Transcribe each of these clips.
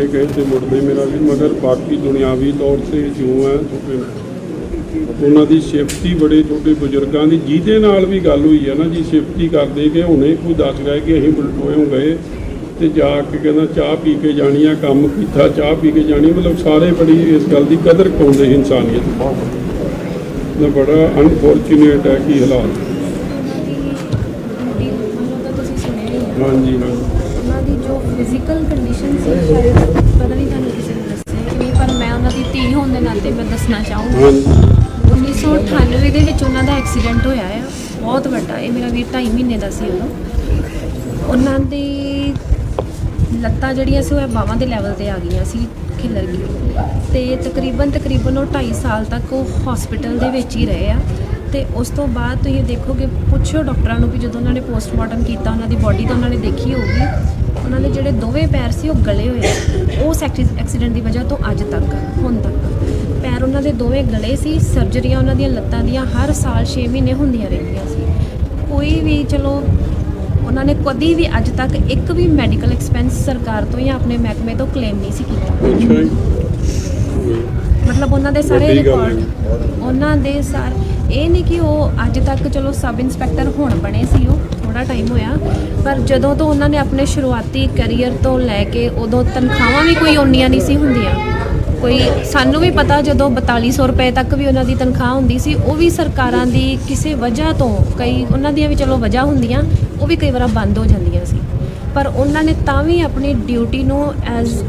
ਕੇ ਗਏ ਤੇ ਮੁੜਦੇ ਮੇਰਾ ਵੀ ਮਗਰ ਬਾਕੀ ਦੁਨਿਆਵੀ ਤੌਰ ਤੇ ਜੋ ਹੈ ਉਹਨਾਂ ਦੀ ਸੇਫਟੀ ਬੜੇ ਛੋਟੇ ਬਜ਼ੁਰਗਾਂ ਦੀ ਜਿਹਦੇ ਨਾਲ ਵੀ ਗੱਲ ਹੋਈ ਹੈ ਨਾ ਜੀ ਸੇਫਟੀ ਕਰਦੇ ਕਿ ਹੁਣੇ ਕੋਈ ਦੱਸ ਰਿਹਾ ਕਿ ਅਸੀਂ ਬਲਟੋਇਓ ਗਏ ਤੇ ਜਾ ਕੇ ਕਹਿੰਦਾ ਚਾਹ ਪੀ ਕੇ ਜਾਣੀ ਆ ਕੰਮ ਕੀਤਾ ਚਾਹ ਪੀ ਕੇ ਜਾਣੀ ਮਤਲਬ ਸਾਰੇ ਬੜੀ ਇਸ ਗੱਲ ਦੀ ਕਦਰ ਪਾਉਂਦੇ ਇਨਸਾਨੀਅਤ। ਨਾ ਬੜਾ ਅਨਫੋਰਚੂਨੇਟ ਹੈ ਕੀ ਹਾਲਾਤ। ਹਾਂਜੀ। ਸੀ ਸ਼ਾਇਦ ਪਤਾ ਨਹੀਂ ਤੁਹਾਨੂੰ ਕਿਸੇ ਨੇ ਦੱਸਿਆ ਕਿ ਨਹੀਂ ਪਰ ਮੈਂ ਉਹਨਾਂ ਦੀ ਧੀ ਹੋਣ ਦੇ ਨਾਤੇ ਮੈਂ ਦੱਸਣਾ ਚਾਹੂੰਗੀ। ਹਾਂਜੀ। 1998 ਦੇ ਵਿੱਚ ਉਹਨਾਂ ਦਾ ਐਕਸੀਡੈਂਟ ਹੋਇਆ ਆ ਬਹੁਤ ਵੱਡਾ। ਇਹ ਮੇਰਾ ਵੀਰ 2.5 ਮਹੀਨੇ ਦਾ ਸੀ ਉਦੋਂ। ਉਹਨਾਂ ਦੀ ਲੱਤਾਂ ਜਿਹੜੀਆਂ ਸੀ ਉਹ ਬਾਹਾਂ ਦੇ ਲੈਵਲ ਤੇ ਆ ਗਈਆਂ ਸੀ ਖਿਲਰ ਗਈ ਤੇ ਤਕਰੀਬਨ ਤਕਰੀਬਨ ਉਹ 2.5 ਸਾਲ ਤੱਕ ਉਹ ਹਸਪੀਟਲ ਦੇ ਵਿੱਚ ਹੀ ਰਹੇ ਆ। ਤੇ ਉਸ ਤੋਂ ਬਾਅਦ ਤੁਸੀਂ ਦੇਖੋਗੇ ਪੁੱਛੋ ਡਾਕਟਰਾਂ ਨੂੰ ਵੀ ਜਦੋਂ ਉਹਨਾਂ ਨੇ ਪੋਸਟਮਾਰਟਮ ਕੀਤਾ ਉਹਨਾਂ ਦੀ ਬਾਡੀ ਤਾਂ ਉਹਨਾਂ ਨੇ ਦੇਖੀ ਹੋਊਗੀ। ਉਹਨਾਂ ਦੇ ਜਿਹੜੇ ਦੋਵੇਂ ਪੈਰ ਸੀ ਉਹ ਗਲੇ ਹੋਏ। ਉਸ ਐਕਸੀਡੈਂਟ ਦੀ ਵਜ੍ਹਾ ਤੋਂ ਅੱਜ ਤੱਕ ਹੁਣ ਤੱਕ। ਪੈਰ ਉਹਨਾਂ ਦੇ ਦੋਵੇਂ ਗਲੇ ਸੀ ਸਰਜਰੀਆਂ ਉਹਨਾਂ ਦੀਆਂ ਲੱਤਾਂ ਦੀਆਂ ਹਰ ਸਾਲ 6 ਮਹੀਨੇ ਹੁੰਦੀਆਂ ਰਹਿੰਦੀਆਂ ਸੀ। ਕੋਈ ਵੀ ਚਲੋ ਉਹਨਾਂ ਨੇ ਕਦੀ ਵੀ ਅੱਜ ਤੱਕ ਇੱਕ ਵੀ ਮੈਡੀਕਲ ਐਕਸਪੈਂਸ ਸਰਕਾਰ ਤੋਂ ਜਾਂ ਆਪਣੇ ਮਹਿਕਮੇ ਤੋਂ ਕਲੇਮ ਨਹੀਂ ਸੀ ਕੀਤਾ। ਮਤਲਬ ਉਹਨਾਂ ਦੇ ਸਾਰੇ। ਰਿਕਾਰਡ ਉਹਨਾਂ ਦੇ ਸਾਰ ਇਹ ਨਹੀਂ ਕਿ ਉਹ ਅੱਜ ਤੱਕ ਚਲੋ ਸਬ ਇੰਸਪੈਕਟਰ ਹੁਣ ਬਣੇ ਸੀ ਉਹ। ਥੋੜਾ ਟਾਈਮ ਹੋਇਆ, ਪਰ ਜਦੋਂ ਤੋਂ ਉਹਨਾਂ ਨੇ ਆਪਣੇ ਸ਼ੁਰੂਆਤੀ ਕੈਰੀਅਰ ਤੋਂ ਲੈ ਕੇ ਉਦੋਂ ਤਨਖਾਹਾਂ ਵੀ ਕੋਈ ਓਨੀਆਂ ਨਹੀਂ ਸੀ ਹੁੰਦੀਆਂ। ਕੋਈ ਸਾਨੂੰ ਵੀ ਪਤਾ ਜਦੋਂ 4200 ਰੁਪਏ ਤੱਕ ਵੀ ਉਹਨਾਂ ਦੀ ਤਨਖਾਹ ਹੁੰਦੀ ਸੀ, ਉਹ ਵੀ ਸਰਕਾਰਾਂ ਦੀ ਕਿਸੇ ਵਜ੍ਹਾ ਤੋਂ ਕਈ ਉਹਨਾਂ ਦੀਆਂ ਵੀ ਚਲੋ ਵਜ੍ਹਾ ਹੁੰਦੀਆਂ, ਉਹ ਵੀ ਕਈ ਵਾਰ ਬੰਦ ਹੋ ਜਾਂਦੀਆਂ ਸੀ। ਪਰ ਉਹਨਾਂ ਨੇ ਤਾਂ ਵੀ ਆਪਣੀ ਡਿਊਟੀ ਨੂੰ ਐਜ਼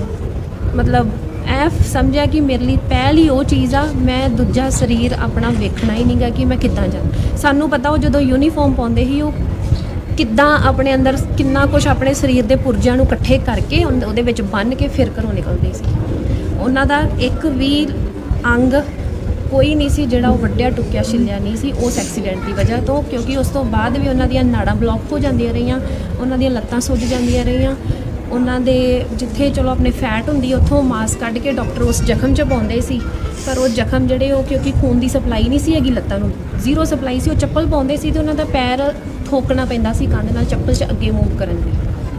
ਮਤਲਬ ਐਫ ਸਮਝਿਆ ਕਿ ਮੇਰੇ ਲਈ ਪਹਿਲੀ ਉਹ ਚੀਜ਼ ਆ, ਮੈਂ ਦੂਜਾ ਸਰੀਰ ਆਪਣਾ ਵੇਖਣਾ ਹੀ ਨਹੀਂਗਾ ਕਿ ਮੈਂ ਕਿੱਦਾਂ ਜਾ ਸਾਨੂੰ ਪਤਾ ਉਹ ਜਦੋਂ ਯੂਨੀਫਾਰਮ ਪਾਉਂਦੇ ਸੀ, ਉਹ ਕਿੱਦਾਂ ਆਪਣੇ ਅੰਦਰ ਕਿੰਨਾ ਕੁਝ ਆਪਣੇ ਸਰੀਰ ਦੇ ਪੁਰਜਿਆਂ ਨੂੰ ਇਕੱਠੇ ਕਰਕੇ ਉਹਦੇ ਵਿੱਚ ਬੰਨ੍ਹ ਕੇ ਫਿਰ ਘਰੋਂ ਨਿਕਲਦੇ ਸੀ। ਉਹਨਾਂ ਦਾ ਇੱਕ ਵੀ ਅੰਗ ਕੋਈ ਨਹੀਂ ਸੀ ਜਿਹੜਾ ਉਹ ਵੱਡਿਆ ਟੁੱਕਿਆ ਛਿੱਲਿਆ ਨਹੀਂ ਸੀ ਉਸ ਐਕਸੀਡੈਂਟ ਦੀ ਵਜ੍ਹਾ ਤੋਂ, ਕਿਉਂਕਿ ਉਸ ਤੋਂ ਬਾਅਦ ਵੀ ਉਹਨਾਂ ਦੀਆਂ ਨਾੜਾਂ ਬਲੌਕ ਹੋ ਜਾਂਦੀਆਂ ਰਹੀਆਂ, ਉਹਨਾਂ ਦੀਆਂ ਲੱਤਾਂ ਸੁੱਜ ਜਾਂਦੀਆਂ ਰਹੀਆਂ। ਉਹਨਾਂ ਦੇ ਜਿੱਥੇ ਚਲੋ ਆਪਣੇ ਫੈਟ ਹੁੰਦੀ, ਉੱਥੋਂ ਮਾਸ ਕੱਢ ਕੇ ਡਾਕਟਰ ਉਸ ਜ਼ਖਮ 'ਚ ਪਾਉਂਦੇ ਸੀ। ਪਰ ਉਹ ਜ਼ਖਮ ਜਿਹੜੇ ਉਹ ਕਿਉਂਕਿ ਖੂਨ ਦੀ ਸਪਲਾਈ ਨਹੀਂ ਸੀ ਹੈਗੀ ਲੱਤਾਂ ਨੂੰ, ਜ਼ੀਰੋ ਸਪਲਾਈ ਸੀ, ਉਹ ਚੱਪਲ ਪਾਉਂਦੇ ਸੀ ਤੇ ਉਹਨਾਂ ਦਾ ਪੈਰ ਠੋਕਣਾ ਪੈਂਦਾ ਸੀ, ਕੰਧ ਨਾਲ ਚੱਪਲ 'ਚ ਅੱਗੇ ਮੂਵ ਕਰਨ ਲਈ।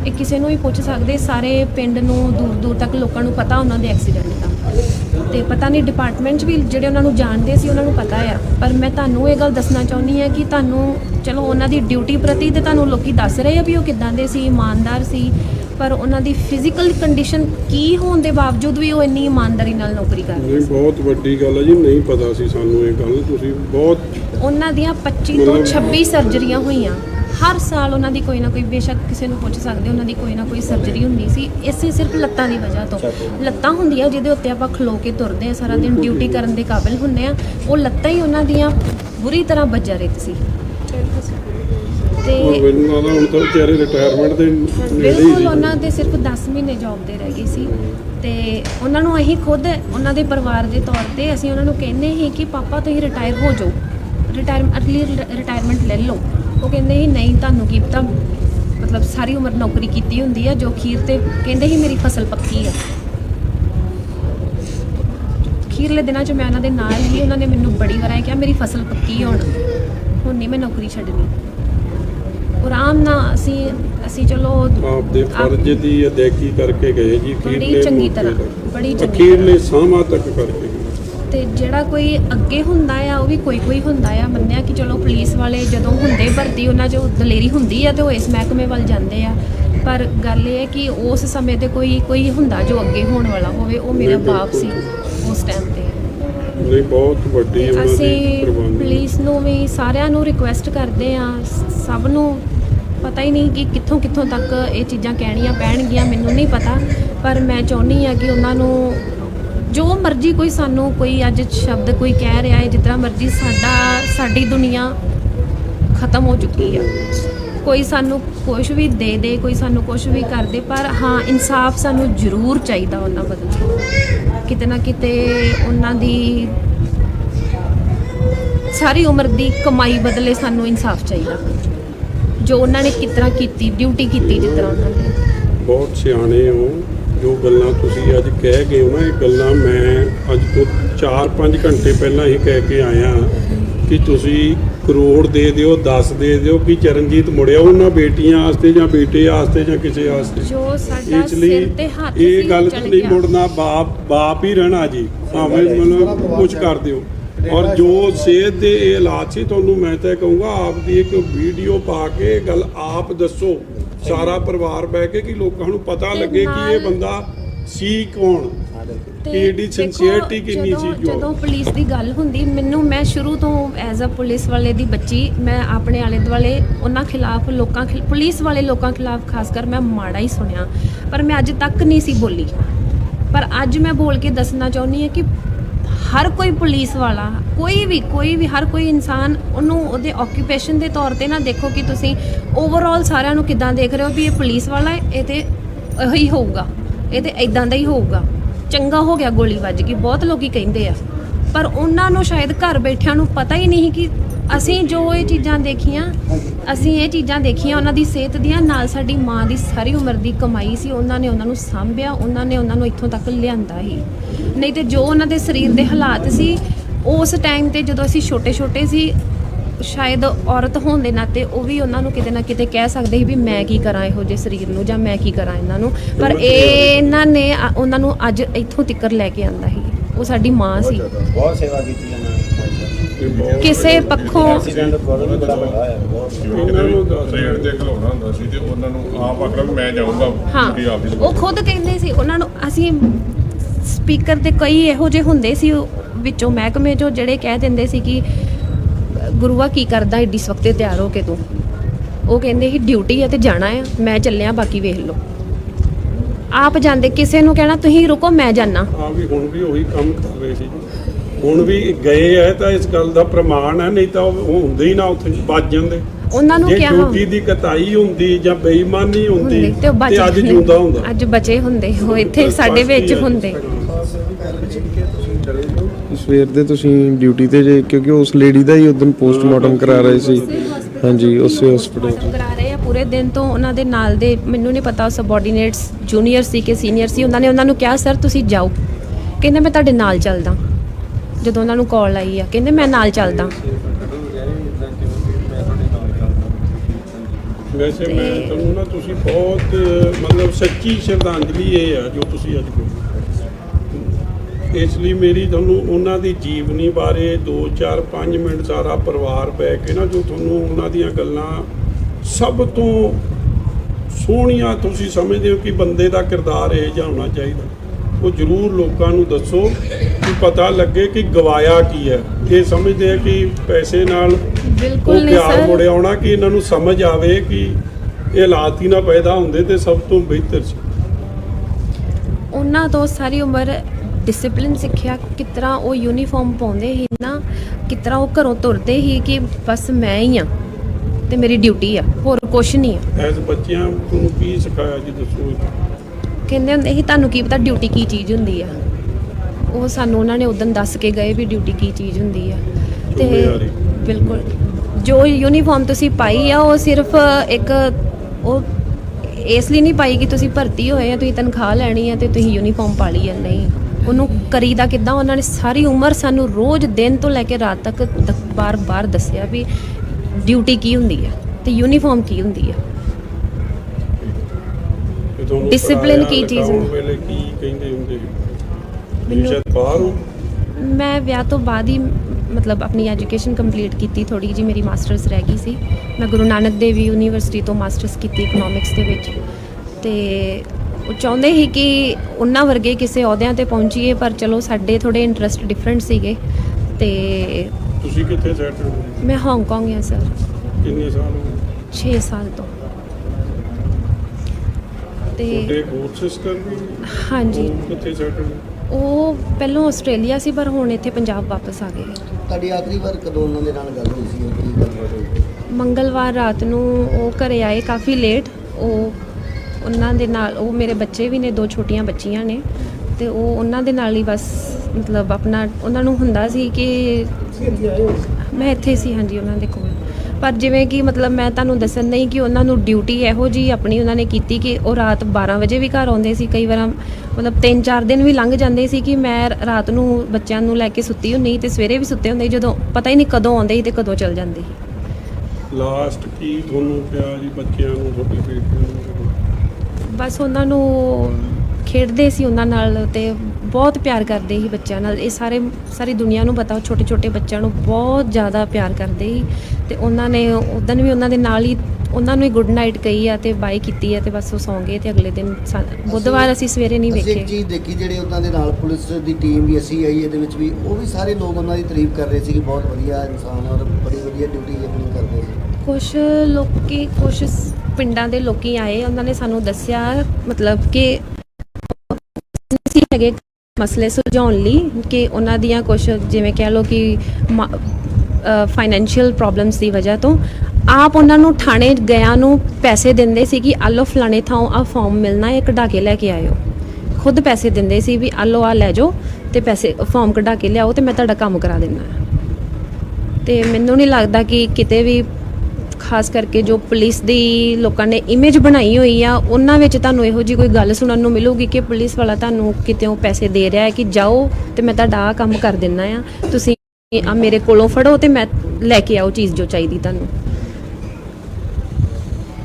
ਇਹ ਕਿਸੇ ਨੂੰ ਵੀ ਪੁੱਛ ਸਕਦੇ, ਸਾਰੇ ਪਿੰਡ ਨੂੰ ਦੂਰ ਦੂਰ ਤੱਕ ਲੋਕਾਂ ਨੂੰ ਪਤਾ ਉਹਨਾਂ ਦੇ ਐਕਸੀਡੈਂਟ ਦਾ। ਤੇ ਪਤਾ ਨਹੀਂ ਡਿਪਾਰਟਮੈਂਟ 'ਚ ਵੀ ਜਿਹੜੇ ਉਹਨਾਂ ਨੂੰ ਜਾਣਦੇ ਸੀ, ਉਹਨਾਂ ਨੂੰ ਪਤਾ ਆ। ਪਰ ਮੈਂ ਤੁਹਾਨੂੰ ਇਹ ਗੱਲ ਦੱਸਣਾ ਚਾਹੁੰਦੀ ਹਾਂ ਕਿ ਤੁਹਾਨੂੰ, ਚਲੋ ਉਹਨਾਂ ਦੀ ਡਿਊਟੀ ਪ੍ਰਤੀ ਤੇ ਤੁਹਾਨੂੰ ਲੋਕੀ ਦੱਸ ਰਹੇ ਆ ਵੀ ਉਹ ਕਿੱਦਾਂ ਦੇ ਸੀ, ਇਮਾਨਦਾਰ ਸੀ ਪਰ ਉਹਨਾਂ ਦੀ ਫਿਜ਼ੀਕਲ ਕੰਡੀਸ਼ਨ ਕੀ ਹੋਣ ਦੇ ਬਾਵਜੂਦ ਵੀ ਉਹ ਇੰਨੀ ਇਮਾਨਦਾਰੀ ਨਾਲ ਨੌਕਰੀ ਕਰ ਰਹੇ ਨਹੀਂ ਬਹੁਤ ਵੱਡੀ ਗੱਲ ਹੈ ਜੀ ਨਹੀਂ ਪਤਾ ਸੀ ਸਾਨੂੰ ਇਹ ਗੱਲ ਤੁਸੀਂ ਬਹੁਤ ਉਹਨਾਂ ਦੀਆਂ 25 ਤੋਂ 26 ਸਰਜਰੀਆਂ ਹੋਈਆਂ। ਹਰ ਸਾਲ ਉਹਨਾਂ ਦੀ ਕੋਈ ਨਾ ਕੋਈ ਬੇਸ਼ੱਕ ਕਿਸੇ ਨੂੰ ਪੁੱਛ ਸਕਦੇ ਉਹਨਾਂ ਦੀ ਕੋਈ ਨਾ ਕੋਈ ਸਰਜਰੀ ਹੁੰਦੀ ਸੀ। ਇਸੇ ਸਿਰਫ ਲੱਤਾਂ ਦੀ ਵਜ੍ਹਾ ਤੋਂ। ਲੱਤਾਂ ਹੁੰਦੀਆਂ ਜਿਹਦੇ ਉੱਤੇ ਆਪਾਂ ਖਲੋ ਕੇ ਤੁਰਦੇ ਆ ਸਾਰਾ ਦਿਨ ਡਿਊਟੀ ਕਰਨ ਦੇ ਕਾਬਿਲ ਹੁੰਦੇ ਆ ਉਹ ਲੱਤਾਂ ਹੀ ਉਹਨਾਂ ਦੀਆਂ ਬੁਰੀ ਤਰ੍ਹਾਂ ਬੱਜਾ ਰਹੀ ਸੀ। ਤੇ ਮੈਨੂੰ ਲੱਗਦਾ ਹੁਣ ਤਾਂ ਵਿਚਾਰੇ ਰਿਟਾਇਰਮੈਂਟ ਦੇ ਨੇੜੇ ਹੀ ਬਿਲਕੁਲ ਸੀ। ਉਹਨਾਂ ਦੇ ਸਿਰਫ 10 ਮਹੀਨੇ ਜੌਬ ਦੇ ਰਹਿ ਗਏ ਸੀ। ਤੇ ਉਹਨਾਂ ਨੂੰ ਅਸੀਂ ਖੁਦ ਉਹਨਾਂ ਦੇ ਪਰਿਵਾਰ ਦੇ ਤੌਰ ਤੇ ਅਸੀਂ ਉਹਨਾਂ ਨੂੰ ਕਹਿੰਦੇ ਸੀ ਕਿ ਪਾਪਾ ਤੁਸੀਂ ਰਿਟਾਇਰ ਹੋ ਜਾਓ। ਰਿਟਾਇਰ ਅਰਲੀ ਰਿਟਾਇਰਮੈਂਟ ਲੈ ਲਓ। ਉਹ ਕਹਿੰਦੇ ਸੀ ਨਹੀਂ ਤੁਹਾਨੂੰ ਕੀ ਪਤਾ ਮਤਲਬ ਸਾਰੀ ਉਮਰ ਨੌਕਰੀ ਕੀਤੀ ਹੁੰਦੀ ਆ ਜੋ ਖੀਰ ਤੇ ਕਹਿੰਦੇ ਸੀ ਮੇਰੀ ਫਸਲ ਪੱਕੀ ਆ। ਖੀਰਲੇ ਦਿਨਾਂ 'ਚ ਮੈਂ ਉਹਨਾਂ ਦੇ ਨਾਲ ਹੀ ਉਹਨਾਂ ਨੇ ਮੈਨੂੰ ਬੜੀ ਵਾਰ ਕਿਹਾ ਮੇਰੀ ਫਸਲ ਪੱਕੀ ਹੁਣ। ਹੁਣ ਨਹੀਂ ਮੈਂ ਨੌਕਰੀ ਛੱਡਣੀ। ਆਰਾਮ ਨਾਲ ਅਸੀਂ ਅਸੀਂ ਚਲੋ ਆਪ- ਫਰਜ਼ ਦੀ ਅਦਾਇਗੀ ਕਰਕੇ ਗਏ ਜੀ ਬੜੀ ਚੰਗੀ ਤਰ੍ਹਾਂ। ਬੜੀ ਚੰਗੀ ਅਖੀਰਲੇ ਸਾਹਾਂ ਤੱਕ ਕਰਕੇ ਤੇ ਜਿਹੜਾ ਕੋਈ ਅੱਗੇ ਹੁੰਦਾ ਆ ਉਹ ਵੀ ਕੋਈ ਕੋਈ ਹੁੰਦਾ ਆ ਮੰਨਿਆ ਕਿ ਚਲੋ ਪੁਲਿਸ ਵਾਲੇ ਜਦੋਂ ਹੁੰਦੇ ਭਰਤੀ ਉਹਨਾਂ 'ਚ ਦਲੇਰੀ ਹੁੰਦੀ ਆ ਤੇ ਉਹ ਇਸ ਮਹਿਕਮੇ ਵੱਲ ਜਾਂਦੇ ਆ। ਪਰ ਗੱਲ ਇਹ ਹੈ ਕਿ ਉਸ ਸਮੇਂ ਤੇ ਕੋਈ ਕੋਈ ਹੁੰਦਾ ਜੋ ਅੱਗੇ ਹੋਣ ਵਾਲਾ ਹੋਵੇ ਉਹ ਮੇਰਾ ਬਾਪ ਸੀ ਉਸ ਟਾਈਮ ਤੇ। ਨਹੀਂ ਬਹੁਤ ਵੱਡੀ ਉਹਨਾਂ ਦੀ ਕੁਰਬਾਨੀ ਪੁਲਿਸ ਨੂੰ ਵੀ ਸਾਰਿਆਂ ਨੂੰ ਰਿਕੁਐਸਟ ਕਰਦੇ ਆ ਸਭ ਨੂੰ ਪਤਾ ਹੀ ਨਹੀਂ ਕਿ ਕਿੱਥੋਂ ਕਿੱਥੋਂ ਤੱਕ ਇਹ ਚੀਜ਼ਾਂ ਕਹਿਣੀਆਂ ਪੈਣਗੀਆਂ, ਮੈਨੂੰ ਨਹੀਂ ਪਤਾ। ਪਰ ਮੈਂ ਚਾਹੁੰਦੀ ਆ ਕਿ ਉਹਨਾਂ ਨੂੰ ਜੋ ਮਰਜ਼ੀ ਕੋਈ ਸਾਨੂੰ ਕੋਈ ਅੱਜ ਸ਼ਬਦ ਕੋਈ ਕਹਿ ਰਿਹਾ ਹੈ, ਜਿਸ ਮਰਜ਼ੀ ਸਾਡਾ, ਸਾਡੀ ਦੁਨੀਆ ਖਤਮ ਹੋ ਚੁੱਕੀ ਆ। ਕੋਈ ਸਾਨੂੰ ਕੁਝ ਵੀ ਦੇ ਦੇ, ਕੋਈ ਸਾਨੂੰ ਕੁਝ ਵੀ ਕਰ ਦੇ, ਪਰ ਹਾਂ, ਇਨਸਾਫ ਸਾਨੂੰ ਜ਼ਰੂਰ ਚਾਹੀਦਾ ਉਹਨਾਂ ਬਦਲੇ ਕਿਤੇ ਨਾ ਕਿਤੇ ਉਹਨਾਂ ਦੀ ਸਾਰੀ ਉਮਰ ਦੀ ਕਮਾਈ ਬਦਲੇ ਸਾਨੂੰ ਇਨਸਾਫ ਚਾਹੀਦਾ। ਜੋ ਉਹਨਾਂ ਨੇ ਤਰ੍ਹਾਂ ਕੀਤੀ ਡਿਊਟੀ ਕੀਤੀ ਜਿਸ ਤਰ੍ਹਾਂ ਉਹਨਾਂ ਨੇ ਬਹੁਤ ਸਿਆਣੇ ਹੋ ਜੋ ਗੱਲਾਂ ਤੁਸੀਂ ਅੱਜ ਕਹਿ ਗਏ ਹੋ ਨਾ ਇਹ ਗੱਲਾਂ ਮੈਂ ਅੱਜ ਤੋਂ 4-5 ਘੰਟੇ ਪਹਿਲਾਂ ਹੀ ਕਹਿ ਕੇ ਆਇਆ ਕਿ ਤੁਸੀਂ ਕਰੋੜ ਦੇ ਦਿਓ 10 ਦੇ ਦਿਓ ਕਿ ਚਰਨਜੀਤ ਮੁੜਿਆ ਉਹਨਾਂ ਬੇਟੀਆਂ ਵਾਸਤੇ ਜਾਂ ਬੇਟੇ ਵਾਸਤੇ ਜਾਂ ਕਿਸੇ ਵਾਸਤੇ। ਜੋ ਸਾਡਾ ਇਸ ਲਈ ਸਿਰ ਤੇ ਹੱਥ ਇਹ ਗੱਲ ਨਹੀਂ। ਮੁੜਨਾ ਬਾਪ ਬਾਪ ਹੀ ਰਹਿਣਾ ਜੀ। ਭਾਵੇਂ ਮਤਲਬ ਕੁਝ ਕਰ ਦਿਓ। ਔਰ ਜੋ ਸਿਹਤ ਦੇ ਇਹ ਹਾਲਾਤ ਸੀ ਤੁਹਾਨੂੰ ਮੈਂ ਤਾਂ ਕਹੂੰਗਾ ਆਪ ਦੀ ਇੱਕ ਵੀਡੀਓ ਪਾ ਕੇ ਗੱਲ ਆਪ ਦੱਸੋ। ਸਾਰਾ ਪਰਿਵਾਰ ਬਹਿ ਕੇ ਕਿ ਲੋਕਾਂ ਨੂੰ ਪਤਾ ਲੱਗੇ ਕਿ ਇਹ ਬੰਦਾ ਸੀ ਕੌਣ? ਤੇ ਕਿ ਇਹਦੀ ਦੇਖੋ, sincerity ਕਿੰਨੀ ਸੀ ਜੋ- ਜਦੋਂ ਪੁਲਿਸ ਦੀ ਗੱਲ ਹੁੰਦੀ ਮੈਨੂੰ ਮੈਂ ਸ਼ੁਰੂ ਤੋਂ ਐਜ਼ ਅ ਪੁਲਿਸ ਵਾਲੇ ਦੀ ਬੱਚੀ ਮੈਂ ਆਪਣੇ ਆਲੇ ਦੁਆਲੇ ਉਹਨਾਂ ਖਿਲਾਫ ਲੋਕਾਂ ਪੁਲਿਸ ਵਾਲੇ ਲੋਕਾਂ ਖਿਲਾਫ ਖਾਸ ਕਰ ਮੈਂ ਮਾੜਾ ਹੀ ਸੁਣਿਆ ਪਰ ਮੈਂ ਅੱਜ ਤੱਕ ਨਹੀਂ ਸੀ ਬੋਲੀ। ਪਰ ਅੱਜ ਮੈਂ ਬੋਲ ਕੇ ਦੱਸਣਾ ਚਾਹੁੰਦੀ ਹਾਂ ਕਿ ਹਰ ਕੋਈ ਪੁਲਿਸ ਵਾਲਾ, ਕੋਈ ਵੀ ਕੋਈ ਵੀ, ਹਰ ਕੋਈ ਇਨਸਾਨ ਉਹਨੂੰ ਉਹਦੇ ਆਕੂਪੇਸ਼ਨ ਦੇ ਤੌਰ ਤੇ ਨਾ ਦੇਖੋ ਕਿ ਤੁਸੀਂ ਓਵਰਆਲ ਸਾਰਿਆਂ ਨੂੰ ਕਿਦਾਂ ਦੇਖ ਰਹੇ ਹੋ ਵੀ ਇਹ ਪੁਲਿਸ ਵਾਲਾ ਹੈ, ਇਹ ਤੇ ਇਹੀ ਹੋਊਗਾ, ਇਹ ਤੇ ਇਦਾਂ ਦਾ ਹੀ ਹੋਊਗਾ। ਚੰਗਾ ਹੋ ਗਿਆ ਗੋਲੀ ਵੱਜ ਗਈ, ਬਹੁਤ ਲੋਕੀ ਕਹਿੰਦੇ ਆ। ਪਰ ਉਹਨਾਂ ਨੂੰ ਸ਼ਾਇਦ ਘਰ ਬੈਠਿਆਂ ਨੂੰ ਪਤਾ ਹੀ ਨਹੀਂ ਕਿ ਅਸੀਂ ਜੋ ਇਹ ਚੀਜ਼ਾਂ ਦੇਖੀਆਂ, ਅਸੀਂ ਇਹ ਚੀਜ਼ਾਂ ਦੇਖੀਆਂ, ਉਹਨਾਂ ਦੀ ਸਿਹਤ ਦੀਆਂ, ਨਾਲ ਸਾਡੀ ਮਾਂ ਦੀ ਸਾਰੀ ਉਮਰ ਦੀ ਕਮਾਈ ਸੀ, ਉਹਨਾਂ ਨੇ ਉਹਨਾਂ ਨੂੰ ਸਾਂਭਿਆ, ਉਹਨਾਂ ਨੇ ਉਹਨਾਂ ਨੂੰ ਇੱਥੋਂ ਤੱਕ ਲਿਆਂਦਾ ਹੀ। ਨਹੀਂ ਤੇ ਜੋ ਉਹਨਾਂ ਦੇ ਸਰੀਰ ਦੇ ਹਾਲਾਤ ਸੀ ਉਸ ਟਾਈਮ ਤੇ ਜਦੋਂ ਅਸੀਂ ਛੋਟੇ-ਛੋਟੇ ਸੀ ਸ਼ਾਇਦ ਔਰਤ ਹੋਣ ਦੇ ਨਾਤੇ ਉਹ ਵੀ ਉਹਨਾਂ ਨੂੰ ਕਿਤੇ ਨਾ ਕਿਤੇ ਕਹਿ ਸਕਦੇ ਸੀ ਵੀ ਮੈਂ ਕੀ ਕਰਾਂ ਇਹੋ ਜਿਹੇ ਸਰੀਰ ਨੂੰ ਜਾਂ ਮੈਂ ਕੀ ਕਰਾਂ ਇਹਨਾਂ ਨੂੰ। ਪਰ ਇਹ ਇਹਨਾਂ ਨੇ ਉਹਨਾਂ ਨੂੰ ਅੱਜ ਇੱਥੋਂ ਤੱਕਰ ਲੈ ਕੇ ਆਂਦਾ ਸੀ। ਉਹ ਸਾਡੀ ਮਾਂ ਸੀ। ਬਹੁਤ ਸੇਵਾ ਕੀਤੀ ਇਹਨਾਂ ਕਿਸੇ ਪੱਖੋਂ ਐਕਸੀਡੈਂਟ ਬਹੁਤ ਬੜਾ ਵੱਡਾ ਹੈ ਬਹੁਤ ਇਹਨਾਂ ਨੂੰ ਦੱਸ ਟ੍ਰੇਨ ਤੇ ਖਲਾਉਣਾ ਹੁੰਦਾ ਸੀ ਤੇ ਉਹਨਾਂ ਨੂੰ ਆਪ ਆਖਣਾ ਵੀ ਮੈਂ ਜਾਊਂਗਾ। ਹਾਂ। ਛੁੱਟੀ ਆਪਦੀ ਉਹ ਖੁਦ ਕਹਿੰਦੇ ਸੀ ਉਹਨਾਂ ਨੂੰ ਅਸੀਂ ਸਪੀਕਰ ਤੇ ਕਈ ਇਹੋ ਜਿਹੇ ਹੁੰਦੇ ਸੀ ਵਿੱਚੋਂ ਮਹਿਕਮੇ ਚੋਂ ਜਿਹੜੇ ਕਹਿ ਦਿੰਦੇ ਸੀ ਕਿ, ਗੁਰੂਆ ਕੀ ਕਰਦਾ ਏਡੀ ਸਵਖਤੇ ਤਿਆਰ ਹੋ ਕੇ ਤੂੰ? ਉਹ ਕਹਿੰਦੇ ਸੀ, ਡਿਊਟੀ ਹੈ ਤੇ ਜਾਣਾ ਆ, ਮੈਂ ਚੱਲਿਆ, ਬਾਕੀ ਵੇਖ ਲਓ। ਆਪ ਜਾਂਦੇ, ਕਿਸੇ ਨੂੰ ਕਹਿਣਾ, ਤੁਸੀਂ ਰੁਕੋ, ਮੈਂ ਜਾਣਾ ਆ ਵੀ ਹੁਣ ਵੀ ਉਹੀ ਕੰਮ ਕਰ ਰਹੇ ਸੀ। ਹੁਣ ਵੀ ਗਏ ਆ ਤਾਂ ਇਸ ਗੱਲ ਦਾ ਪ੍ਰਮਾਣ ਹੈ ਨਹੀਂ ਤਾਂ ਉਹ ਹੁੰਦੇ ਹੀ ਨਾ ਉੱਥੇ, ਵੱਜ ਜਾਂਦੇ। ਉਹਨਾਂ ਨੂੰ ਜੇ ਕਿਹਾ ਡਿਊਟੀ ਦੀ ਕਤਾਈ ਹੁੰਦੀ ਜਾਂ ਬੇਈਮਾਨੀ ਹੁੰਦੀ ਹੁੰਦੇ ਤੇ ਉਹ ਬਚ ਤੇ ਅੱਜ ਜਾਂਦੇ। ਜਿਉਂਦਾ ਹੁੰਦਾ। ਅੱਜ ਬਚੇ ਹੁੰਦੇ ਉਹ ਇੱਥੇ ਸਾਡੇ ਵਿੱਚ ਹੁੰਦੇ। ਸਵੇਰ ਦੇ ਤੁਸੀਂ ਡਿਊਟੀ ਤੇ ਜੇ ਕਿਉਂਕਿ ਉਸ ਲੇਡੀ ਦਾ ਹੀ ਉਦੋਂ ਪੋਸਟਮਾਰਟਮ ਕਰਾ ਰਹੇ ਸੀ। ਹਾਂਜੀ ਉਸੇ ਹਸਪੀਟਲ ਕਰਾ ਰਹੇ ਆ ਪੂਰੇ ਦਿਨ ਤੋਂ ਉਹਨਾਂ ਦੇ ਨਾਲ ਦੇ ਮੈਨੂੰ ਨਹੀਂ ਪਤਾ ਸਬਆਰਡੀਨੇਟਸ ਜੂਨੀਅਰ ਸੀ ਕਿ ਸੀਨੀਅਰ ਸੀ ਉਹਨਾਂ ਨੇ ਉਹਨਾਂ ਨੂੰ ਕਿਹਾ ਸਰ ਤੁਸੀਂ ਜਾਓ। ਕਹਿੰਦੇ ਮੈਂ ਤੁਹਾਡੇ ਨਾਲ ਚੱਲਦਾ। ਜਦੋਂ ਉਹਨਾਂ ਨੂੰ ਕਾਲ ਆਈ ਆ ਕਹਿੰਦੇ ਮੈਂ ਨਾਲ ਚੱਲਦਾ। ਵੈਸੇ ਮੈਂ ਤੁਹਾਨੂੰ ਨਾ ਤੁਸੀਂ ਬਹੁਤ, ਮਤਲਬ ਸੱਚੀ ਸ਼ਰਧਾਂਜਲੀ ਇਹ ਆ ਜੋ ਤੁਸੀਂ ਅੱਜ ਕੋਈ ਇਸ ਲਈ ਮੇਰੀ ਤੁਹਾਨੂੰ ਉਹਨਾਂ ਦੀ ਜੀਵਨੀ ਬਾਰੇ 2 4 5 ਮਿੰਟ ਸਾਰਾ ਪਰਿਵਾਰ ਬੈ ਕੇ ਨਾ ਜੋ ਤੁਹਾਨੂੰ ਉਹਨਾਂ ਦੀਆਂ ਗੱਲਾਂ ਸਭ ਤੋਂ ਸੋਹਣੀਆਂ ਤੁਸੀਂ ਸਮਝਦੇ ਹੋ ਕਿ ਬੰਦੇ ਦਾ ਕਿਰਦਾਰ ਇਹ ਜਿਹਾ ਹੋਣਾ ਚਾਹੀਦਾ। ਉਹ ਜ਼ਰੂਰ ਲੋਕਾਂ ਨੂੰ ਦੱਸੋ ਕਿ ਪਤਾ ਲੱਗੇ ਕਿ ਗਵਾਇਆ ਕੀ ਹੈ। ਇਹ ਸਮਝਦੇ ਆ ਕਿ ਪੈਸੇ ਨਾਲ ਬਿਲਕੁਲ ਨਹੀਂ ਸਰ। ਮੁੜੇ ਆਉਣਾ ਕਿ ਇਹਨਾਂ ਨੂੰ ਸਮਝ ਆਵੇ ਕਿ ਇਹ ਹਾਲਾਤ ਹੀ ਨਾ ਪੈਦਾ ਹੁੰਦੇ ਤੇ ਸਭ ਤੋਂ ਬਿਹਤਰ ਸੀ। ਉਹਨਾਂ ਤੋਂ ਸਾਰੀ ਉਮਰ ਡਿਸਪਲਿਨ ਸਿੱਖਿਆ ਕਿਤਰਾ ਉਹ ਯੂਨੀਫਾਰਮ ਪਾਉਂਦੇ ਸੀ ਨਾ ਕਿਤਰਾ ਉਹ ਘਰੋਂ ਤੁਰਦੇ ਸੀ ਕਿ ਬਸ ਮੈਂ ਹੀ ਆ ਤੇ ਮੇਰੀ ਡਿਊਟੀ ਆ ਹੋਰ ਕੁਛ ਨਹੀਂ ਆ। ਐਸ ਬੱਚਿਆਂ ਨੂੰ ਕੀ ਸਿਖਾਇਆ ਜੀ ਦੱਸੋ ਕਹਿੰਦੇ ਹੁੰਦੇ ਸੀ ਤੁਹਾਨੂੰ ਕੀ ਪਤਾ ਡਿਊਟੀ ਕੀ ਚੀਜ਼ ਹੁੰਦੀ ਆ? ਉਹ ਸਾਨੂੰ ਉਹਨਾਂ ਨੇ ਉਦੋਂ ਦੱਸ ਕੇ ਗਏ ਵੀ ਡਿਊਟੀ ਕੀ ਚੀਜ਼ ਹੁੰਦੀ ਆ। ਤੇ। ਬਿਲਕੁਲ। ਜੋ ਯੂਨੀਫਾਰਮ ਤੁਸੀਂ ਪਾਈ ਆ ਉਹ ਸਿਰਫ ਇੱਕ ਉਹ ਇਸ ਲਈ ਨਹੀਂ ਪਾਈ ਕਿ ਤੁਸੀਂ ਭਰਤੀ ਹੋਏ ਆ ਤੁਸੀਂ ਤਨਖਾਹ ਲੈਣੀ ਆ ਤੇ ਤੁਸੀਂ ਯੂਨੀਫਾਰਮ ਪਾ ਲਈ ਆ ਨਹੀਂ। ਉਹਨੂੰ ਕਰੀਦਾ ਕਿਦਾਂ? ਉਹਨਾਂ ਨੇ ਸਾਰੀ ਉਮਰ ਸਾਨੂੰ ਰੋਜ਼ ਦਿਨ ਤੋਂ ਲੈ ਕੇ ਰਾਤ ਤੱਕ ਬਾਰ-ਬਾਰ ਦੱਸਿਆ ਵੀ ਡਿਊਟੀ ਕੀ ਹੁੰਦੀ ਆ ਤੇ ਯੂਨੀਫਾਰਮ ਕੀ ਹੁੰਦੀ ਆ। ਪੜ੍ਹਾਇਆ ਕੀ ਚੀਜ਼ ਹੁੰਦੀ? ਵੇਲੇ ਕੀ ਕਹਿੰਦੇ ਹੁੰਦੇ? ਸੀ ਮੈਨੂੰ- ਸ਼ਾਇਦ ਬਾਹਰ ਹੋ? ਮੈਂ ਵਿਆਹ ਤੋਂ ਬਾਅਦ ਹੀ ਮਤਲਬ ਆਪਣੀ ਐਜੂਕੇਸ਼ਨ ਕੰਪਲੀਟ ਕੀਤੀ ਥੋੜੀ ਜੀ ਮੇਰੀ ਮਾਸਟਰਸ ਰਹਿ ਗਈ ਸੀ। ਮੈਂ ਗੁਰੂ ਨਾਨਕ ਦੇਵ ਯੂਨੀਵਰਸਿਟੀ ਤੋਂ ਮਾਸਟਰਸ ਕੀਤੀ ਇਕਨੋਮਿਕਸ ਦੇ ਵਿੱਚ। ਤੇ ਉਹ ਚਾਹੁੰਦੇ ਸੀ ਕਿ ਉਹਨਾਂ ਵਰਗੇ ਕਿਸੇ ਅਹੁਦਿਆਂ ਤੇ ਪਹੁੰਚੀਏ ਪਰ ਚਲੋ ਸਾਡੇ ਥੋੜੇ ਇੰਟਰਸਟ ਡਿਫਰੈਂਟ ਸੀਗੇ। ਤੇ ਤੁਸੀਂ ਕਿੱਥੇ ਸੈਟ ਹੋ ਮੈਂ ਹਾਂਗਕਾਂਗ ਹਾਂ ਸਰ ਕਿੰਨੇ ਸਾਲ ਹੋ ਗਏ? 6 ਸਾਲ ਤੋਂ। ਤੇ ਤੁਹਾਡੇ ਕੋਰਸ ਸਿਸਟਰ ਵੀ ਹਾਂਜੀ। ਕਿੱਥੇ ਸੈਟ ਹੋ ਉਹ ਪਹਿਲਾਂ ਆਸਟ੍ਰੇਲੀਆ ਸੀ ਪਰ ਹੁਣ ਇੱਥੇ ਪੰਜਾਬ ਵਾਪਸ ਆ ਗਏ। ਤੁਹਾਡੀ ਆਖਰੀ ਵਾਰ ਕਦੋਂ ਉਹਨਾਂ ਦੇ ਨਾਲ ਗੱਲ ਹੋਈ ਸੀ ਉਹ ਕੀ ਗੱਲ ਹੋਈ? ਮੰਗਲਵਾਰ ਰਾਤ ਨੂੰ ਉਹ ਘਰੇ ਆਏ ਕਾਫੀ ਲੇਟ ਉਹ ਉਹਨਾਂ ਦੇ ਨਾਲ ਉਹ ਮੇਰੇ ਬੱਚੇ ਵੀ ਨੇ ਦੋ ਛੋਟੀਆਂ ਬੱਚੀਆਂ ਨੇ। ਤੇ ਉਹ ਉਹਨਾਂ ਦੇ ਨਾਲ ਹੀ ਬਸ ਮਤਲਬ ਆਪਣਾ ਉਹਨਾਂ ਨੂੰ ਹੁੰਦਾ ਸੀ ਕਿ ਮੈਂ ਇੱਥੇ ਸੀ ਹਾਂਜੀ ਉਹਨਾਂ ਦੇ ਕੋਲ। ਪਰ ਜਿਵੇਂ ਕਿ ਮਤਲਬ ਮੈਂ ਤੁਹਾਨੂੰ ਦੱਸਣ ਨਹੀਂ ਕਿ ਉਹਨਾਂ ਨੂੰ ਡਿਊਟੀ ਇਹੋ ਜੀ ਆਪਣੀ ਉਹਨਾਂ ਨੇ ਕੀਤੀ ਕਿ ਉਹ ਰਾਤ 12 ਵਜੇ ਵੀ ਘਰ ਆਉਂਦੇ ਸੀ ਕਈ ਵਾਰ ਮਤਲਬ 3-4 ਦਿਨ ਵੀ ਲੰਘ ਜਾਂਦੇ ਸੀ ਕਿ ਮੈਂ ਰਾਤ ਨੂੰ ਬੱਚਿਆਂ ਨੂੰ ਲੈ ਕੇ ਸੁੱਤੀ ਹੁੰਦੀ ਤੇ ਸਵੇਰੇ ਵੀ ਸੁੱਤੇ ਹੁੰਦੇ ਜਦੋਂ ਪਤਾ ਹੀ ਨਹੀਂ ਕਦੋਂ ਆਉਂਦੇ ਸੀ ਤੇ ਕਦੋਂ ਚਲ ਜਾਂਦੇ ਸੀ। ਲਾਸਟ ਕੀ ਤੁਹਾਨੂੰ ਪਿਆ ਜੀ ਬੱਚਿਆਂ ਨੂੰ ਤੁਹਾਡੇ ਬੇਟਿਆਂ ਨੂੰ? ਬਸ ਉਹਨਾਂ ਨੂੰ ਖੇਡਦੇ ਸੀ ਉਹਨਾਂ ਨਾਲ ਤੇ ਬਹੁਤ ਪਿਆਰ ਕਰਦੇ ਸੀ ਬੱਚਿਆਂ ਨਾਲ। ਇਹ ਸਾਰੇ ਸਾਰੀ ਦੁਨੀਆ ਨੂੰ ਪਤਾ ਛੋਟੇ ਛੋਟੇ ਬੱਚਿਆਂ ਨੂੰ ਬਹੁਤ ਜ਼ਿਆਦਾ ਪਿਆਰ ਕਰਦੇ ਸੀ। ਤੇ ਉਹਨਾਂ ਨੇ ਉਦੋਂ ਵੀ ਉਹਨਾਂ ਦੇ ਨਾਲ ਹੀ ਉਹਨਾਂ ਨੂੰ ਹੀ ਗੁੱਡ ਨਾਈਟ ਕਹੀ ਆ ਤੇ ਬਾਈ ਕੀਤੀ ਆ ਤੇ ਬਸ ਉਹ ਸੌਂ ਗਏ ਤੇ ਅਗਲੇ ਦਿਨ ਸਾ- ਬੁੱਧਵਾਰ ਅਸੀਂ ਸਵੇਰੇ ਨਹੀਂ ਅਸੀਂ ਇੱਕ ਵੇਖੇ। ਚੀਜ਼ ਦੇਖੀ ਜਿਹੜੇ ਉਹਨਾਂ ਦੇ ਨਾਲ ਪੁਲਿਸ ਦੀ ਟੀਮ ਵੀ ਅਸੀਂ ਆਈ ਇਹਦੇ ਵਿੱਚ ਵੀ ਉਹ ਵੀ ਸਾਰੇ ਲੋਕ ਉਹਨਾਂ ਦੀ ਤਾਰੀਫ ਕਰ ਰਹੇ ਸੀ ਕਿ ਬਹੁਤ ਵਧੀਆ ਇਨਸਾਨ ਔਰ ਬੜੀ ਵਧੀਆ ਡਿਊਟੀ ਆਪਣੀ ਕਰਦੇ ਸੀ। ਕੁਝ ਲੋਕੀ ਕੁਝ ਪਿੰਡਾਂ ਦੇ ਲੋਕੀ ਆਏ ਉਹਨਾਂ ਨੇ ਸਾਨੂੰ ਦੱਸਿਆ ਮਤਲਬ ਕਿ ਸੀ ਹੈਗੇ ਮਸਲੇ ਸੁਲਝਾਉਣ ਲਈ ਕਿ ਉਹਨਾਂ ਦੀਆਂ ਕੁਝ ਜਿਵੇਂ ਕਹਿ ਲਓ ਕਿ ਫਾਈਨੈਂਸ਼ੀਅਲ ਪ੍ਰੋਬਲਮਸ ਦੀ ਵਜ੍ਹਾ ਤੋਂ ਆਪ ਉਹਨਾਂ ਨੂੰ ਥਾਣੇ ਗਿਆ ਨੂੰ ਪੈਸੇ ਦਿੰਦੇ ਸੀ ਕਿ ਆਲੋ ਫਲਾਣੇ ਥਾਂ ਆ ਫਾਰਮ ਮਿਲਣਾ ਹੈ ਕਢਾ ਕੇ ਲੈ ਕੇ ਆਇਓ। ਖੁਦ ਪੈਸੇ ਦਿੰਦੇ ਸੀ ਵੀ ਆਲੋ ਆ ਲੈ ਜਾਓ ਤੇ ਪੈਸੇ ਫਾਰਮ ਕਢਾ ਕੇ ਲਿਆਓ ਤੇ ਮੈਂ ਤੁਹਾਡਾ ਕੰਮ ਕਰਾ ਦਿੰਦਾ। ਹਾਂ ਤੇ ਮੈਨੂੰ ਨਹੀਂ ਲੱਗਦਾ ਕਿ ਕਿਤੇ ਵੀ ਖਾਸ ਕਰਕੇ ਜੋ ਪੁਲਿਸ ਦੀ ਲੋਕਾਂ ਨੇ ਇਮੇਜ ਬਣਾਈ ਹੋਈ ਆ, ਉਹਨਾਂ ਵਿੱਚ ਤੁਹਾਨੂੰ ਇਹੋ ਜੀ ਕੋਈ ਗੱਲ ਸੁਣਨ ਨੂੰ ਮਿਲੂਗੀ ਕਿ ਪੁਲਿਸ ਵਾਲਾ ਤੁਹਾਨੂੰ ਕਿਤੇੋਂ ਪੈਸੇ ਦੇ ਰਿਹਾ ਹੈ ਕਿ ਜਾਓ ਤੇ ਮੈਂ ਤੁਹਾਡਾ ਆਹ ਕੰਮ ਕਰ ਦਿੰਦਾ ਆ। ਤੁਸੀਂ ਆ ਮੇਰੇ ਕੋਲੋਂ ਫੜੋ ਤੇ ਮੈਂ ਲੈ ਕੇ ਆਓ ਚੀਜ਼ ਜੋ ਚਾਹੀਦੀ ਤੁਹਾਨੂੰ।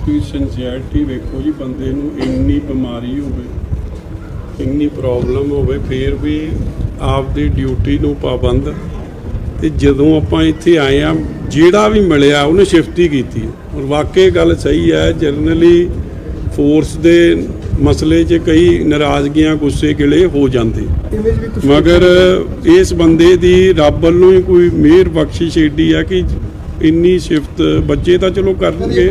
ਕੀ ਸਿੰਸੀਅਰਿਟੀ ਵੇਖੋ ਜੀ, ਬੰਦੇ ਨੂੰ ਇੰਨੀ ਬਿਮਾਰੀ ਹੋਵੇ, ਇੰਨੀ ਪ੍ਰੋਬਲਮ ਹੋਵੇ, ਫਿਰ ਵੀ ਆਪਦੀ ਡਿਊਟੀ ਨੂੰ ਪਾਬੰਦ। ਤੇ ਜਦੋਂ ਆਪਾਂ ਇੱਥੇ ਆਏ ਆ ਜਿਹੜਾ ਵੀ ਮਿਲਿਆ ਉਹਨੇ ਸ਼ਿਫਟੀ ਕੀਤੀ ਔਰ ਵਾਕਈ ਗੱਲ ਸਹੀ ਹੈ ਜਰਨਲੀ ਫੋਰਸ ਦੇ ਮਸਲੇ 'ਚ ਕਈ ਨਾਰਾਜ਼ਗੀਆਂ ਗੁੱਸੇ ਗਿਲੇ ਹੋ ਜਾਂਦੇ। ਮਗਰ ਇਸ ਬੰਦੇ ਦੀ ਰੱਬ ਵੱਲੋਂ ਹੀ ਕੋਈ ਮਿਹਰ ਬਖਸ਼ਿਸ਼ ਏਡੀ ਆ ਕਿ ਇੰਨੀ ਸ਼ਿਫਤ ਬੱਚੇ ਤਾਂ ਚਲੋ ਕਰਨਗੇ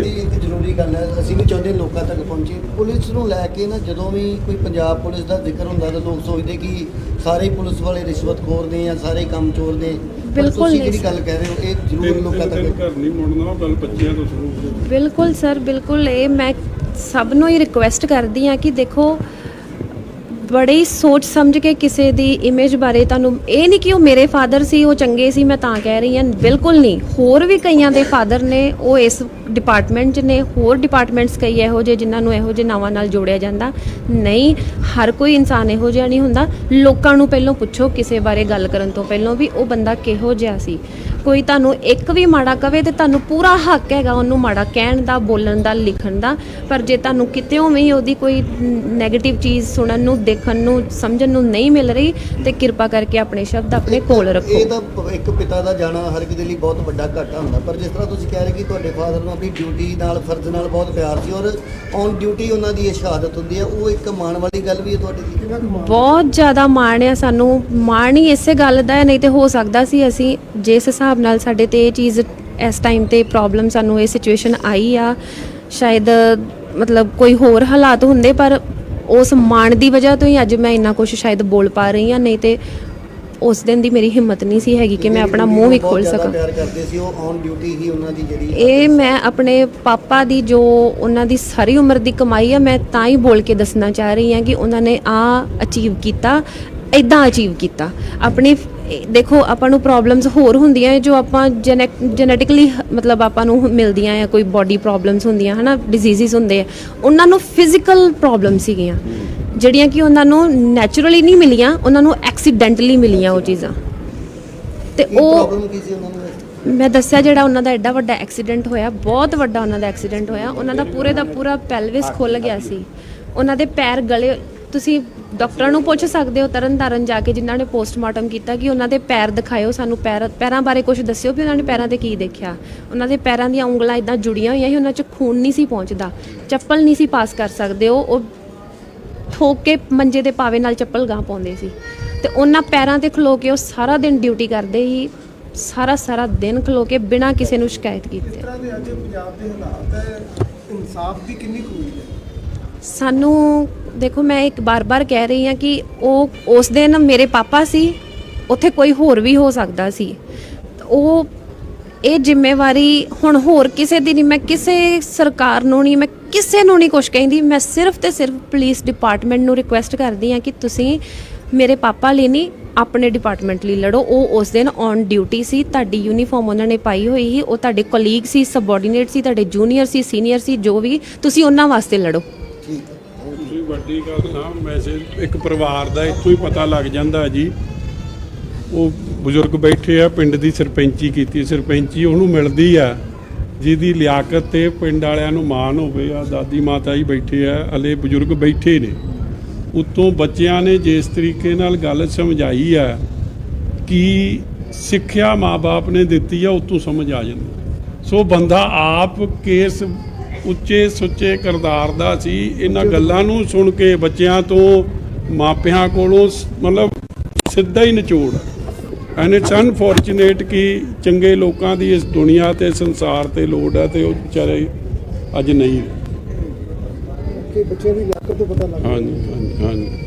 ਗੱਲ ਹੈ ਅਸੀਂ ਵੀ ਚਾਹੁੰਦੇ ਲੋਕਾਂ ਤੱਕ ਪਹੁੰਚੇ। ਪੁਲਿਸ ਨੂੰ ਲੈ ਕੇ ਨਾ ਜਦੋਂ ਵੀ ਕੋਈ ਪੰਜਾਬ ਪੁਲਿਸ ਦਾ ਜ਼ਿਕਰ ਹੁੰਦਾ ਤਾਂ ਲੋਕ ਸੋਚਦੇ ਕਿ ਸਾਰੇ ਪੁਲਿਸ ਵਾਲੇ ਰਿਸ਼ਵਤਖੋਰ ਨੇ ਜਾਂ ਸਾਰੇ ਕੰਮ ਚੋਰ ਨੇ। ਬਿਲਕੁਲ ਤੁਸੀਂ ਨਹੀਂ ਜਿਹੜੀ ਗੱਲ ਕਹਿ ਰਹੇ ਹੋ ਇਹ ਜ਼ਰੂਰ ਲੋਕਾਂ ਤੱਕ ਘਰ ਨਹੀਂ ਮੁੜਨਾ ਗੱਲ ਬੱਚਿਆਂ ਤੋਂ ਸ਼ੁਰੂ ਬਿਲਕੁਲ ਸਰ ਬਿਲਕੁਲ। ਇਹ ਮੈਂ ਸਭ ਨੂੰ ਹੀ ਰਿਕੁਐਸਟ ਕਰਦੀ ਆ ਕਿ ਦੇਖੋ ਬੜੇ ਹੀ ਸੋਚ ਸਮਝ ਕੇ ਕਿਸੇ ਦੀ ਇਮੇਜ ਬਾਰੇ ਤੁਹਾਨੂੰ ਇਹ ਨਹੀਂ ਕਿ ਉਹ ਮੇਰੇ ਫਾਦਰ ਸੀ, ਉਹ ਚੰਗੇ ਸੀ, ਮੈਂ ਤਾਂ ਕਹਿ ਰਹੀ ਹਾਂ, ਬਿਲਕੁਲ ਨਹੀਂ। ਹੋਰ ਵੀ ਕਈਆਂ ਦੇ ਫਾਦਰ ਨੇ, ਉਹ ਇਸ ਡਿਪਾਰਟਮੈਂਟ 'ਚ ਨੇ, ਹੋਰ ਡਿਪਾਰਟਮੈਂਟਸ ਕਈ ਇਹੋ ਜਿਹੇ ਜਿਨ੍ਹਾਂ ਨੂੰ ਇਹੋ ਜਿਹੇ ਨਾਵਾਂ ਨਾਲ ਜੋੜਿਆ ਜਾਂਦਾ। ਨਹੀਂ, ਹਰ ਕੋਈ ਇਨਸਾਨ ਇਹੋ ਜਿਹਾ ਨਹੀਂ ਹੁੰਦਾ। ਲੋਕਾਂ ਨੂੰ ਪਹਿਲਾਂ ਪੁੱਛੋ, ਕਿਸੇ ਬਾਰੇ ਗੱਲ ਕਰਨ ਤੋਂ ਪਹਿਲਾਂ ਵੀ ਉਹ ਬੰਦਾ ਕਿਹੋ ਜਿਹਾ ਸੀ। ਕੋਈ ਤੁਹਾਨੂੰ ਇੱਕ ਵੀ ਮਾੜਾ ਕਵੇ ਤੇ ਤੁਹਾਨੂੰ ਪੂਰਾ ਹੱਕ ਹੈਗਾ ਉਹਨੂੰ ਮਾੜਾ ਕਹਿਣ ਦਾ ਬੋਲਣ ਦਾ ਲਿਖਣ ਦਾ। ਪਰ ਜੇ ਤੁਹਾਨੂੰ ਕਿਤੇੋਂ ਵੀ ਉਹਦੀ ਕੋਈ 네ਗੇਟਿਵ ਚੀਜ਼ ਸੁਣਨ ਨੂੰ ਦੇਖਣ ਨੂੰ ਸਮਝਣ ਨੂੰ ਨਹੀਂ ਮਿਲ ਰਹੀ ਤੇ ਕਿਰਪਾ ਕਰਕੇ ਆਪਣੇ ਸ਼ਬਦ ਆਪਣੇ ਕੋਲ ਰੱਖੋ। ਇਹ ਤਾਂ ਇੱਕ ਪਿਤਾ ਦਾ ਜਾਣਾ ਹਰ ਕਿਸੇ ਲਈ ਬਹੁਤ ਵੱਡਾ ਘਾਟਾ ਹੁੰਦਾ। ਪਰ ਜਿਸ ਤਰ੍ਹਾਂ ਤੁਸੀਂ ਕਹਿ ਰਹੇ ਕਿ ਤੁਹਾਡੇ ਫਾਦਰ ਨੂੰ ਆਪਣੀ ਡਿਊਟੀ ਨਾਲ ਫਰਜ਼ ਨਾਲ ਬਹੁਤ ਪਿਆਰ ਸੀ ਔਰ ਔਨ ਡਿਊਟੀ ਉਹਨਾਂ ਦੀ ਇਹ ਸ਼ਹਾਦਤ ਹੁੰਦੀ ਹੈ ਉਹ ਇੱਕ ਮਾਣ ਵਾਲੀ ਗੱਲ ਵੀ ਹੈ ਤੁਹਾਡੇ ਲਈ? ਬਹੁਤ ਜ਼ਿਆਦਾ ਮਾਣ ਆ ਸਾਨੂੰ। ਮਾਣ ਹੀ ਇਸੇ ਗੱਲ ਦਾ ਹੈ ਨਹੀਂ ਤੇ ਹੋ ਸਕਦਾ ਸੀ ਅਸੀਂ ਜਿਸ ਹਿਸਾਬ ਨਾਲ ਸਾਡੇ ਤੇ ਇਹ ਚੀਜ਼ ਇਸ ਟਾਈਮ ਤੇ ਪ੍ਰੋਬਲਮ ਸਾਨੂੰ ਇਹ ਸਿਚੁਏਸ਼ਨ ਆਈ ਆ। ਸ਼ਾਇਦ ਮਤਲਬ ਕੋਈ ਹੋਰ ਹਾਲਾਤ ਹੁੰਦੇ ਪਰ ਉਸ ਮਾਣ ਦੀ ਵਜ੍ਹਾ ਤੋਂ ਹੀ ਅੱਜ ਮੈਂ ਇੰਨਾ ਕੁਝ ਸ਼ਾਇਦ ਬੋਲ ਪਾ ਰਹੀ ਹਾਂ। ਨਹੀਂ ਤੇ ਉਸ ਦਿਨ ਦੀ ਮੇਰੀ ਹਿੰਮਤ ਨਹੀਂ ਸੀ ਹੈਗੀ ਕਿ ਮੈਂ ਆਪਣਾ ਮੂੰਹ ਵੀ ਖੋਲ ਸਕਾਂ। ਪਿਆਰ ਕਰਦੇ ਸੀ ਉਹ ਔਨ ਡਿਊਟੀ ਹੀ ਉਹਨਾਂ ਦੀ ਜਿਹੜੀ ਇਹ ਮੈਂ ਆਪਣੇ ਪਾਪਾ ਦੀ ਜੋ ਉਹਨਾਂ ਦੀ ਸਾਰੀ ਉਮਰ ਦੀ ਕਮਾਈ ਆ ਮੈਂ ਤਾਂ ਹੀ ਬੋਲ ਕੇ ਦੱਸਣਾ ਚਾਹ ਰਹੀ ਹਾਂ ਕਿ ਉਹਨਾਂ ਨੇ ਆ ਅਚੀਵ ਕੀਤਾ ਇਦਾਂ ਅਚੀਵ ਕੀਤਾ। ਆਪਣੀ ਇਹ ਦੇਖੋ ਆਪਾਂ ਨੂੰ ਪ੍ਰੋਬਲਮਸ ਹੋਰ ਹੁੰਦੀਆਂ ਹੈ ਜੋ ਆਪਾਂ ਜੈਨੇਟਿਕਲੀ ਮਤਲਬ ਆਪਾਂ ਨੂੰ ਮਿਲਦੀਆਂ ਆ ਕੋਈ ਬਾਡੀ ਪ੍ਰੋਬਲਮਸ ਹੁੰਦੀਆਂ ਹਨਾ ਡਿਜ਼ੀਜ਼ਸ ਹੁੰਦੇ ਆ ਉਹਨਾਂ ਨੂੰ ਫਿਜ਼ੀਕਲ ਪ੍ਰੋਬਲਮ ਸੀਗੀਆਂ। ਜਿਹੜੀਆਂ ਕਿ ਉਹਨਾਂ ਨੂੰ ਨੈਚੁਰਲੀ ਨਹੀਂ ਮਿਲੀਆਂ ਉਹਨਾਂ ਨੂੰ ਐਕਸੀਡੈਂਟਲੀ ਮਿਲੀਆਂ ਉਹ ਚੀਜ਼ਾਂ। ਤੇ ਉਹ ਪ੍ਰੋਬਲਮ ਕੀ ਸੀ ਉਹਨਾਂ ਨੂੰ? ਵੈਸੇ? ਮੈਂ ਦੱਸਿਆ ਜਿਹੜਾ ਉਹਨਾਂ ਦਾ ਐਡਾ ਵੱਡਾ ਐਕਸੀਡੈਂਟ ਹੋਇਆ ਬਹੁਤ ਵੱਡਾ ਉਹਨਾਂ ਦਾ ਐਕਸੀਡੈਂਟ ਹੋਇਆ ਉਹਨਾਂ ਦਾ ਪੂਰੇ ਦਾ ਪੂਰਾ ਪੈਲਵਿਸ ਖੁੱਲ ਗਿਆ ਸੀ। ਉਹਨਾਂ ਦੇ ਪੈਰ ਗਲੇ ਤੁਸੀਂ ਡਾਕਟਰਾਂ ਨੂੰ ਪੁੱਛ ਸਕਦੇ ਹੋ ਤਰਨ ਤਾਰਨ ਜਾ ਕੇ ਜਿਨ੍ਹਾਂ ਨੇ ਪੋਸਟਮਾਰਟਮ ਕੀਤਾ ਕਿ ਉਹਨਾਂ ਦੇ ਪੈਰ ਦਿਖਾਇਓ, ਸਾਨੂੰ ਪੈਰ, ਪੈਰਾਂ ਬਾਰੇ ਕੁਝ ਦੱਸਿਓ ਵੀ ਉਹਨਾਂ ਨੇ ਪੈਰਾਂ ਤੇ ਕੀ ਦੇਖਿਆ। ਉਹਨਾਂ ਦੇ ਪੈਰਾਂ ਦੀਆਂ ਉਂਗਲਾਂ ਇਦਾਂ ਜੁੜੀਆਂ ਹੋਈਆਂ ਸੀ, ਉਹਨਾਂ 'ਚ ਖੂਨ ਨਹੀਂ ਸੀ ਪਹੁੰਚਦਾ। ਚੱਪਲ ਨਹੀਂ ਸੀ ਪਾਸ ਕਰ ਸਕਦੇ ਉਹ ਉਹ ਠੋਕ ਕੇ ਮੰਜੇ ਦੇ ਪਾਵੇ ਨਾਲ ਚੱਪਲ ਗਾਂ ਪਾਉਂਦੇ ਸੀ। ਤੇ ਉਹਨਾਂ ਪੈਰਾਂ ਤੇ ਖਲੋ ਕੇ ਉਹ ਸਾਰਾ ਦਿਨ ਡਿਊਟੀ ਕਰਦੇ ਸੀ, ਸਾਰਾ ਸਾਰਾ ਦਿਨ ਖਲੋ ਕੇ ਬਿਨਾਂ ਕਿਸੇ ਨੂੰ ਸ਼ਿਕਾਇਤ ਕੀਤੇ। ਤਰ੍ਹਾਂ ਦੇ ਅੱਜ ਪੰਜਾਬ ਦੇ ਹਾਲਾਤ ਹੈ, ਇਨਸਾਫ ਦੀ ਕਿੰਨੀ ਕੁ ਹੈ? ਸਾਨੂੰ, ਦੇਖੋ ਮੈਂ ਇੱਕ ਬਾਰ-ਬਾਰ ਕਹਿ ਰਹੀ ਹਾਂ ਕਿ ਉਹ, ਉਸ ਦਿਨ ਮੇਰੇ ਪਾਪਾ ਸੀ, ਉੱਥੇ ਕੋਈ ਹੋਰ ਵੀ ਹੋ ਸਕਦਾ ਸੀ। ਉਹ, ਇਹ ਜ਼ਿੰਮੇਵਾਰੀ ਹੁਣ ਹੋਰ ਕਿਸੇ ਦੀ ਨਹੀਂ, ਮੈਂ ਕਿਸੇ ਸਰਕਾਰ ਨੂੰ ਨਹੀਂ, ਮੈਂ ਕਿਸੇ ਨੂੰ ਨਹੀਂ ਕੁਝ ਕਹਿੰਦੀ। ਮੈਂ ਸਿਰਫ ਤੇ ਸਿਰਫ ਪੁਲਿਸ ਡਿਪਾਰਟਮੈਂਟ ਨੂੰ ਰਿਕੁਐਸਟ ਕਰਦੀ ਹਾਂ ਕਿ ਤੁਸੀਂ ਮੇਰੇ ਪਾਪਾ ਲਈ ਨਹੀਂ, ਆਪਣੇ ਡਿਪਾਰਟਮੈਂਟ ਲਈ ਲੜੋ। ਉਹ ਉਸ ਦਿਨ ਔਨ ਡਿਊਟੀ ਸੀ, ਤੁਹਾਡੀ ਯੂਨੀਫਾਰਮ ਉਹਨਾਂ ਨੇ ਪਾਈ ਹੋਈ ਸੀ, ਉਹ ਤੁਹਾਡੇ ਕੋਲੀਗ ਸੀ ਸਬੋਰਡੀਨੇਟ ਸੀ, ਤੁਹਾਡੇ ਜੂਨੀਅਰ ਸੀ ਸੀਨੀਅਰ ਸੀ, ਜੋ ਵੀ, ਤੁਸੀਂ ਉਹਨਾਂ ਵਾਸਤੇ ਲੜੋ। ਵੱਡੀ ਗੱਲ ਨਾ ਮੈਸੇਜ ਇੱਕ ਪਰਿਵਾਰ ਦਾ ਇੱਥੋਂ ਹੀ ਪਤਾ ਲੱਗ ਜਾਂਦਾ ਜੀ। ਉਹ ਬਜ਼ੁਰਗ ਬੈਠੇ ਆ, ਪਿੰਡ ਦੀ ਸਰਪੰਚੀ ਕੀਤੀ, ਸਰਪੰਚੀ ਉਹਨੂੰ ਮਿਲਦੀ ਆ, ਜਿਹਦੀ ਲਿਆਕਤ ਤੇ ਪਿੰਡ ਵਾਲਿਆਂ ਨੂੰ ਮਾਣ ਹੋਵੇ, ਆ ਦਾਦੀ ਮਾਤਾ ਹੀ ਬੈਠੇ ਆ ਹਲੇ ਬਜ਼ੁਰਗ ਬੈਠੇ ਨੇ। ਉਤੋਂ ਬੱਚਿਆਂ ਨੇ ਜਿਸ ਤਰੀਕੇ ਨਾਲ ਗੱਲ ਸਮਝਾਈ ਆ, ਕਿ ਸਿੱਖਿਆ ਮਾਪੇ ਨੇ ਦਿੱਤੀ ਆ, ਉਤੋਂ ਸਮਝ ਆ ਜਾਂਦੀ। ਸੋ ਬੰਦਾ ਆਪ ਕੇਸ ਉੱਚੇ ਸੁੱਚੇ ਕਰਤਾਰ ਦਾ ਸੀ। ਇਹਨਾਂ ਗੱਲਾਂ ਨੂੰ ਸੁਣ ਕੇ ਬੱਚਿਆਂ ਤੋਂ ਮਾਪਿਆਂ ਕੋਲੋਂ ਮਤਲਬ ਸਿੱਧਾ ਹੀ ਨਿਚੋੜ। ਐਂਡ ਇਟਸ ਅਨਫੋਰਚੂਨੇਟ ਕਿ ਚੰਗੇ ਲੋਕਾਂ ਦੀ ਇਸ ਦੁਨੀਆ ਤੇ ਸੰਸਾਰ ਤੇ ਲੋੜ ਹੈ ਤੇ ਉਹ ਵਿਚਾਰੇ ਅੱਜ ਨਹੀਂ। ਕਿ ਬੱਚਿਆਂ ਦੀ ਲਾਕਰ ਤੋਂ ਪਤਾ ਲੱਗ ਹਾਂਜੀ ਹਾਂਜੀ ਹਾਂਜੀ।